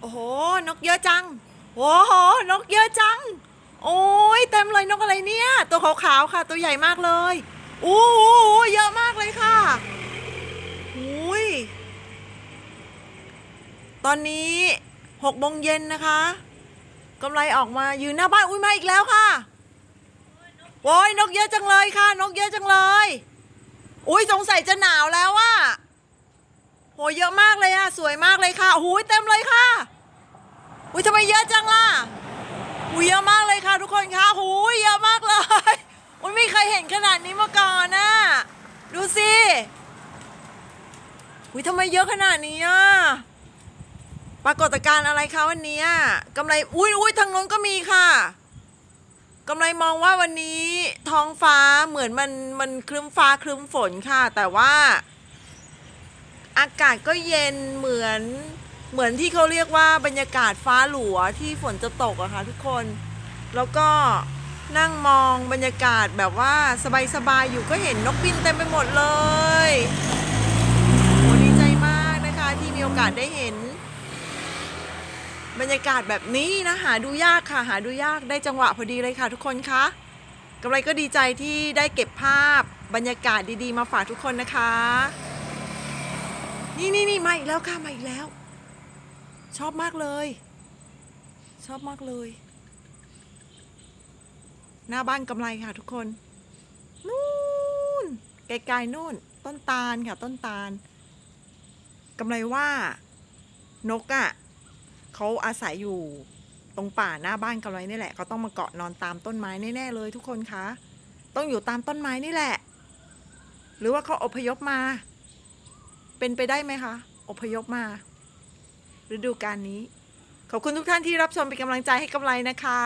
โอ้โห นกเยอะจัง โอ้โห นกเยอะจัง โอ้ยเต็มเลยนกอะไรเนี่ย ตัวขาวๆค่ะ ตัวใหญ่มากเลยอู้หูเยอะมากเลยค่ะอุ้ยตอนนี้หกโมงเย็นนะคะกำไรออกมายืนหน้าบ้านอุ้ยมาอีกแล้วค่ะโอ้ยนกเยอะจังเลยค่ะ นกเยอะจังเลยอุ้ยสงสัยจะหนาวแล้วว่ะโหเยอะมากเลยอะสวยมากเลยค่ะหูยเต็มเลยค่ะ อุ้ยทำไมเยอะจังล่ะอุ้ยเยอะมากเลยค่ะทุกคนค่ะหูยเยอะมากเลยอุ้ยไม่เคยเห็นขนาดนี้มาก่อนนะดูสิอุ้ยทำไมเยอะขนาดนี้อะปรากฏการณ์อะไรคะวันนี้กำไรอุ้ยอุ้ยทางโน้นก็มีค่ะกำไรมองว่าวันนี้ท้องฟ้าเหมือนมันมันครึ้มฟ้าครึ้มฝนค่ะ แต่ว่า อากาศก็เย็นเหมือน เหมือนที่เขาเรียกว่าบรรยากาศฟ้าหลัวที่ฝนจะตกอะค่ะทุกคน แล้วก็นั่งมองบรรยากาศแบบว่าสบายๆอยู่ก็เห็นนกบินเต็มไปหมดเลยโหดีใจมากนะคะที่มีโอกาสได้เห็น บรรยากาศแบบนี้นะหาดูยากค่ะ หาดูยากได้จังหวะพอดีเลยค่ะ ทุกคนคะกำไรก็ดีใจที่ได้เก็บภาพบรรยากาศดีๆ มาฝากทุกคนนะคะ นี่นี่นี่มาอีกแล้วค่ะมาอีกแล้ว ชอบมากเลย ชอบมากเลย หน้าบ้านกำไรค่ะทุกคน นู่นไกลๆนู่น ต้นตาลค่ะ ต้นตาลกำไรว่านกอะ่ะเขาอาศัยอยู่ตรงป่าหน้าบ้านกันไว้นี่แหละเขาต้องมาเกาะนอนตามต้นไม้แน่ๆเลยทุกคนคะต้องอยู่ตามต้นไม้นี่แหละ หรือว่าเขาอพยพมา เป็นไปได้ไหมคะ อพยพมา ฤดูการนี้ ขอบคุณทุกท่านที่รับชมเป็นกำลังใจให้กำไรนะคะ